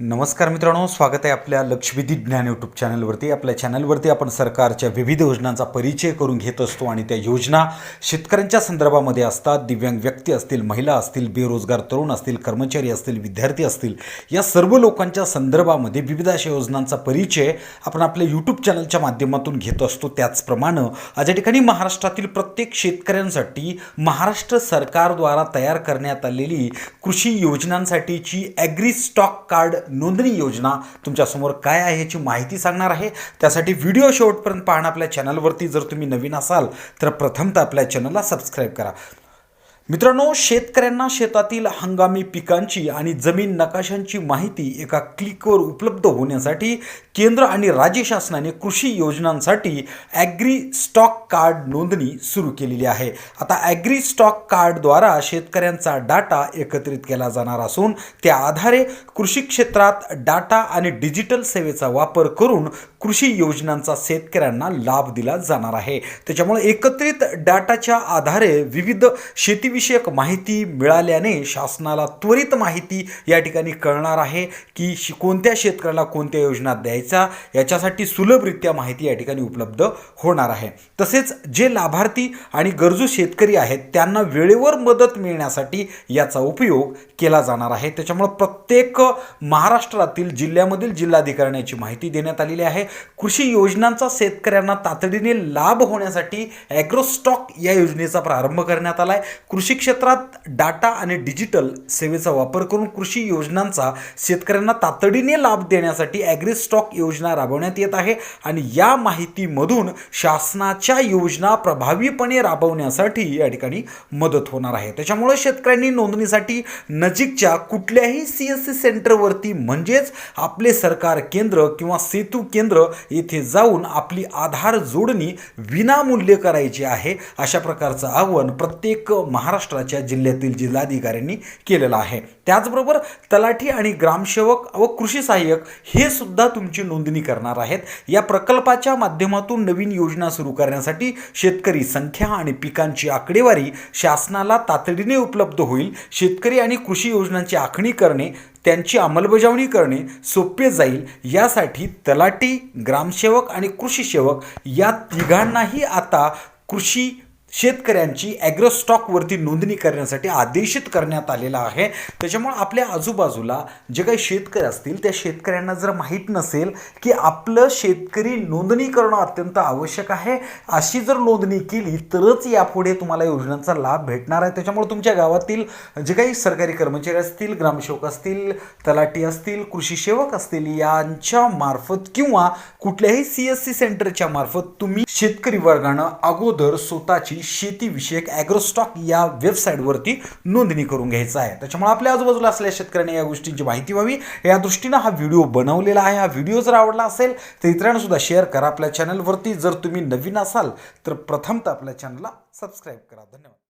नमस्कार मित्रांनो स्वागत आहे आपल्या लक्षवेधी ज्ञान यूट्यूब चॅनलवरती. आपल्या चॅनलवरती आपण सरकारच्या विविध योजनांचा परिचय करून घेत असतो आणि त्या योजना शेतकऱ्यांच्या संदर्भामध्ये असतात. दिव्यांग व्यक्ती असतील महिला असतील बेरोजगार तरुण असतील कर्मचारी असतील विद्यार्थी असतील या सर्व लोकांच्या संदर्भामध्ये विविध अशा योजनांचा परिचय आपण आपल्या यूट्यूब चॅनलच्या माध्यमातून घेत असतो. त्याचप्रमाणे आज या ठिकाणी महाराष्ट्रातील प्रत्येक शेतकऱ्यांसाठी महाराष्ट्र सरकारद्वारा तयार करण्यात आलेली कृषी योजनांसाठीची ॲग्री स्टॉक कार्ड नोंदणी योजना तुमच्यासमोर काय आहे याची माहिती सांगणार आहे. त्यासाठी व्हिडिओ शेवटपर्यंत पाहणं आपल्या चॅनलवरती जर तुम्ही नवीन असाल तर प्रथमतः आपल्या चॅनलला सबस्क्राईब करा. मित्रांनो शेतकऱ्यांना शेतातील हंगामी पिकांची आणि जमीन नकाशांची माहिती एका क्लिकवर उपलब्ध होण्यासाठी केंद्र आणि राज्य शासनाने कृषी योजनांसाठी ॲग्री स्टॉक कार्ड नोंदणी सुरू केलेली आहे. आता ॲग्री स्टॉक कार्डद्वारा शेतकऱ्यांचा डाटा एकत्रित केला जाणार असून त्या आधारे कृषी क्षेत्रात डाटा आणि डिजिटल सेवेचा वापर करून कृषी योजनांचा शेतकऱ्यांना लाभ दिला जाणार आहे. त्याच्यामुळे एकत्रित डाटाच्या आधारे विविध शेतीविषयक माहिती मिळाल्याने शासनाला त्वरित माहिती या ठिकाणी कळणार आहे की शि- कोणत्या शेतकऱ्याला कोणत्या योजना द्यायचा याच्यासाठी सुलभरित्या माहिती या ठिकाणी उपलब्ध होणार आहे. तसेच जे लाभार्थी आणि गरजू शेतकरी आहेत त्यांना वेळेवर मदत मिळण्यासाठी याचा उपयोग केला जाणार आहे. त्याच्यामुळे प्रत्येक महाराष्ट्रातील जिल्ह्यामधील जिल्हाधिकाऱ्यांची माहिती देण्यात आलेली आहे. कृषी योजनांचा शेतकऱ्यांना तातडीने लाभ होण्यासाठी ॲग्रोस्टॉक या योजनेचा प्रारंभ करण्यात आला आहे कृषी क्षेत्रात डाटा आणि डिजिटल सेवेचा वापर करून कृषी योजनांचा शेतकऱ्यांना तातडीने लाभ देण्यासाठी ॲग्रीस्टॉक योजना राबवण्यात येत आहे आणि या माहितीमधून शासनाच्या योजना प्रभावीपणे राबवण्यासाठी या ठिकाणी मदत होणार आहे. त्याच्यामुळे शेतकऱ्यांनी नोंदणीसाठी नजीकच्या कुठल्याही सी एस सी सेंटरवरती म्हणजेच आपले सरकार केंद्र किंवा सेतू केंद्र येथे जाऊन आपली आधार जोडणी विनामूल्य करायची आहे अशा प्रकारचं आव्हान प्रत्येक महाराष्ट्राच्या जिल्ह्यातील जिल्हाधिकाऱ्यांनी केलेलं आहे. त्याचबरोबर तलाठी आणि ग्रामसेवक व कृषी सहाय्यक हे सुद्धा तुमची नोंदणी करणार आहेत. या प्रकल्पाच्या माध्यमातून नवीन योजना सुरू करण्यासाठी शेतकरी संख्या आणि पिकांची आकडेवारी शासनाला तातडीने उपलब्ध होईल. शेतकरी आणि कृषी योजनांची आखणी करणे त्यांची अंमलबजावणी करणे सोपे जाईल. यासाठी तलाठी ग्रामसेवक आणि कृषी सेवक या तिघांनाही आता कृषी शेतकऱ्यांची ॲग्रोस्टॉकवरती नोंदणी करण्यासाठी आदेशित करण्यात आलेला आहे. त्याच्यामुळे आपल्या आजूबाजूला जे काही शेतकरी असतील त्या शेतकऱ्यांना जर माहीत नसेल की आपलं शेतकरी नोंदणी करणं अत्यंत आवश्यक आहे अशी जर नोंदणी केली तरच यापुढे तुम्हाला योजनांचा लाभ भेटणार आहे. त्याच्यामुळे तुमच्या गावातील जे काही सरकारी कर्मचारी असतील ग्रामसेवक असतील तलाठी असतील कृषी सेवक असतील यांच्या मार्फत किंवा कुठल्याही सी एस सी सेंटरच्या मार्फत तुम्ही शेतकरी वर्गानं अगोदर स्वतःची शेतीविषयक ॲग्रोस्टॉक या वेबसाईटवरती नोंदणी करून घ्यायचं आहे. त्याच्यामुळे आपल्या आजूबाजूला असलेल्या शेतकऱ्यांनी या गोष्टींची माहिती व्हावी. या दृष्टीनं हा व्हिडिओ बनवलेला आहे. हा व्हिडिओ जर आवडला असेल तर इतरांनासुद्धा शेअर करा. आपल्या चॅनलवरती जर तुम्ही नवीन असाल तर प्रथमतः आपल्या चॅनलला सबस्क्राईब करा. धन्यवाद.